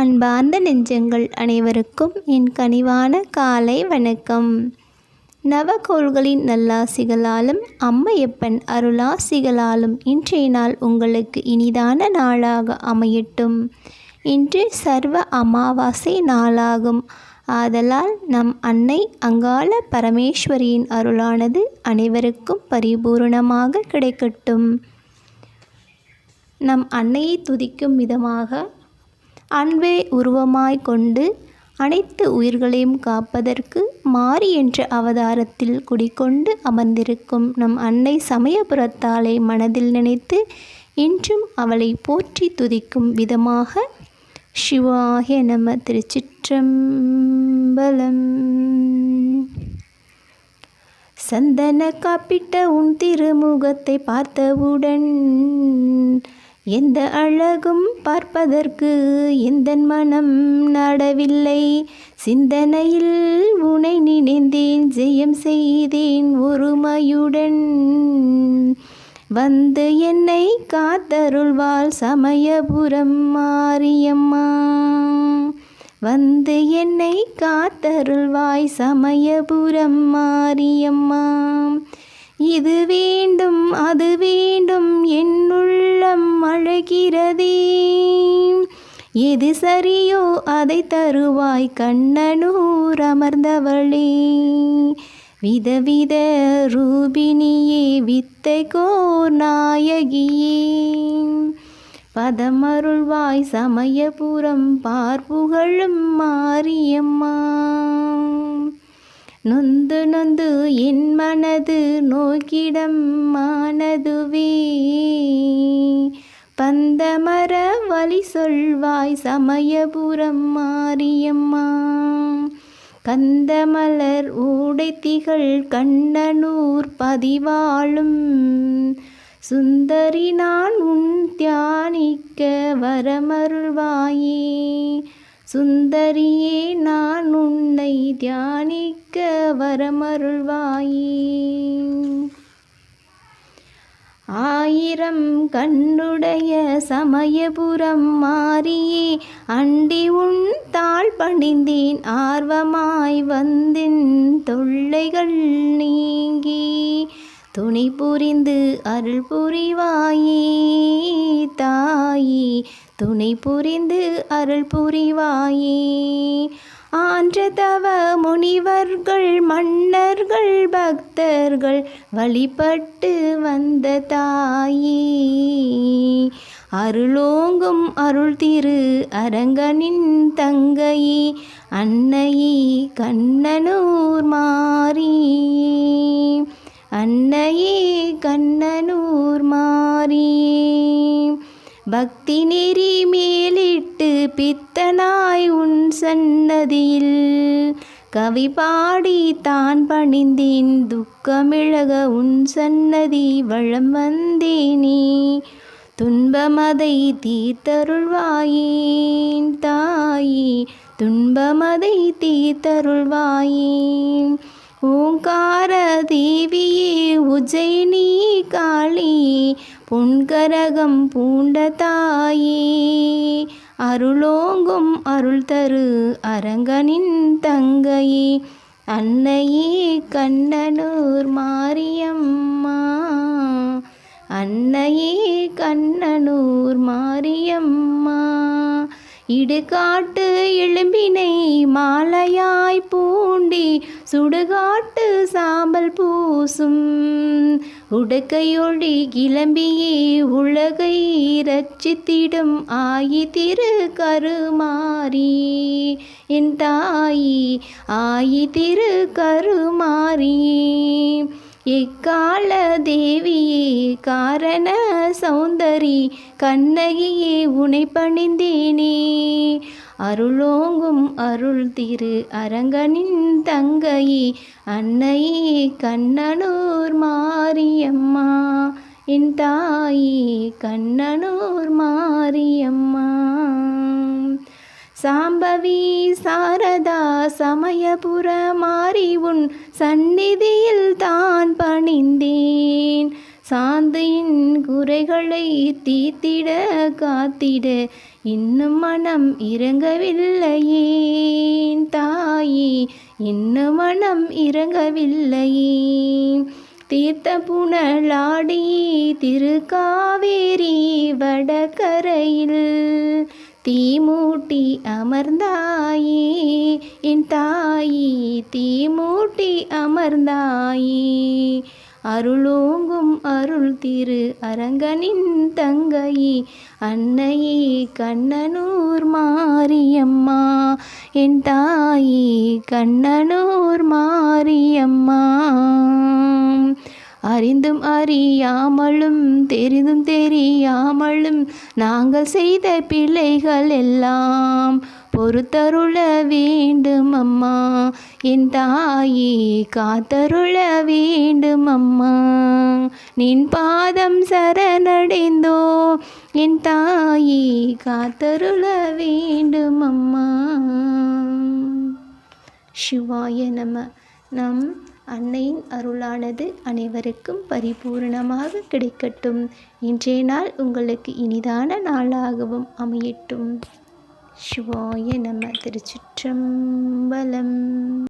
அன்பார்ந்த நெஞ்சங்கள் அனைவருக்கும் என் கனிவான காலை வணக்கம். நவகோள்களின் நல்லாசிகளாலும் அம்மையப்பன் அருளாசிகளாலும் இன்றைய நாள் உங்களுக்கு இனிதான நாளாக அமையட்டும். இன்று சர்வ அமாவாசை நாளாகும். ஆதலால் நம் அன்னை அங்காள பரமேஸ்வரியின் அருளானது அனைவருக்கும் பரிபூரணமாக கிடைக்கட்டும். நம் அன்னையை துதிக்கும் விதமாக அன்பே உருவமாய் கொண்டு அனைத்து உயிர்களையும் காப்பதற்கு மாறி என்ற அவதாரத்தில் குடிக்கொண்டு அமர்ந்திருக்கும் நம் அன்னை சமயபுரத்தாளை மனதில் நினைத்து இன்றும் அவளை போற்றி துதிக்கும் விதமாக சிவாய நம திருச்சிற்றம்பலம். சந்தன காப்பிட்ட உன் திருமுகத்தை பார்த்தவுடன் எந்த அழகும் பார்ப்பதற்கு எந்த மனம் நாடவில்லை. சிந்தனையில் உனை நினைந்தேன் ஜெயம் செய்தேன் ஒருமையுடன் வந்து என்னை காத்தருள்வாள் சமயபுரம் மாரியம்மா. வந்து என்னை காத்தருள்வாய் சமயபுரம் மாரியம்மா. இது எது சரியோ அதை தருவாய் கண்ணனூர் அமர்ந்தவளே. விதவித ரூபினியே வித்தைகோர் நாயகியே. பதமருள்வாய் சமயபுரம் பார்ப்புகழும் மாரியம்மா. நொந்து நொந்து என் மனது நோக்கிடம் மானதுவே. பந்தமர வழி சொல்வாய் சமயபுரம் மாரியம்மா. கந்தமலர் ஊடைத்திகள் கண்ணனூர் பதிவாளும். சுந்தரி நான் உன் தியானிக்க வரமருள்வாயே. சுந்தரியே நான் உன்னை தியானிக்க வரமருள்வாயே. ஆயிரம் கண்ணுடைய சமயபுரம் மாறியே அண்டி உன் தாழ் பணிந்தேன் ஆர்வமாய் வந்தின் தொல்லைகள் நீங்கி துணி புரிந்து அருள் புரிவாயே தாயே துணை புரிந்து அருள் புரிவாயே. ஆன்ற தவ முனிவர்கள் மன்னர்கள் பக்தர்கள் வழிபட்டு வந்த தாயே. அருளோங்கும் அருள் திரு அரங்கனின் தங்கையே அன்னையே கண்ணனூர் மாறி. அன்னையே கண்ணனூர் மாறி. பக்தி நெறி மேலிட்டு பித்தனாய் உன் சன்னதியில். கவி பாடி தான் பணிந்தேன் துக்கமிழக உன் சன்னதி வளம் வந்தேனே. துன்பமதை தீத்தருள்வாயேன் தாயே. துன்பமதை தீத்தருள்வாயேன் ஓங்கார தேவியே உஜயினி காளி பொன்கரகம் பூண்ட தாயே. அருளோங்கும் அருள் தரு அரங்கனின் தங்கையே அன்னையே கண்ணனூர் மாரியம்மா. அன்னையே கண்ணனூர் மாரியம்மா. இடுகாட்டு எலும்பினை மாலையாய் பூண்டி சுடுகாட்டு சாம்பல் பூசும். உடுக்கையொழி கிளம்பியே உலகை ரச்சித்திடும் ஆயி திரு கருமாரி என் தாயி ஆயி திரு கருமாரி எக்கால தேவியே காரண சௌந்தரி கண்ணகியே உனை பணிந்தேனே. அருளோங்கும் அருள் திரு அரங்கனின் தங்கையே அன்னையே கண்ணனூர் மாரியம்மா. என் தாயே கண்ணனூர் மாரியம்மா. சாம்பவி சாரதா சமயபுர மாறி உன் சந்நிதியில் தான் பணிந்தேன். சாந்தியின் குறைகளை தீத்திட காத்திட இன்னும் மனம் இறங்கவில்லையே தாயே இன்னும் மனம் இறங்கவில்லையே தீர்த்த புனலாடி திருக்காவேரி வடகரையில் தீமூட்டி அமர்ந்தாயே என் தாயி தீமூட்டி அமர்ந்தாயே. அருளோங்கும் அருள் திரு அரங்கனின் தங்கையே அன்னையே கண்ணனூர் மாரியம்மா. என் தாயி கண்ணனூர் மாரியம்மா. அறிந்தும் அறியாமலும் தெரிந்தும் தெரியாமலும் நாங்கள் செய்த பிள்ளைகள் எல்லாம் பொறுத்தருள வேண்டும் அம்மா. என் தாயே காத்தருள வேண்டும் அம்மா. நின் பாதம் சரணடைந்தோ என் தாயே காத்தருள வேண்டும் அம்மா. சிவாய நம. நம் அன்னையின் அருளானது அனைவருக்கும் பரிபூரணமாக கிடைக்கட்டும். இன்றைய நாள் உங்களுக்கு இனிதான நாளாகவும் அமையட்டும். சிவாய நம திருச்சிற்றம்பலம்.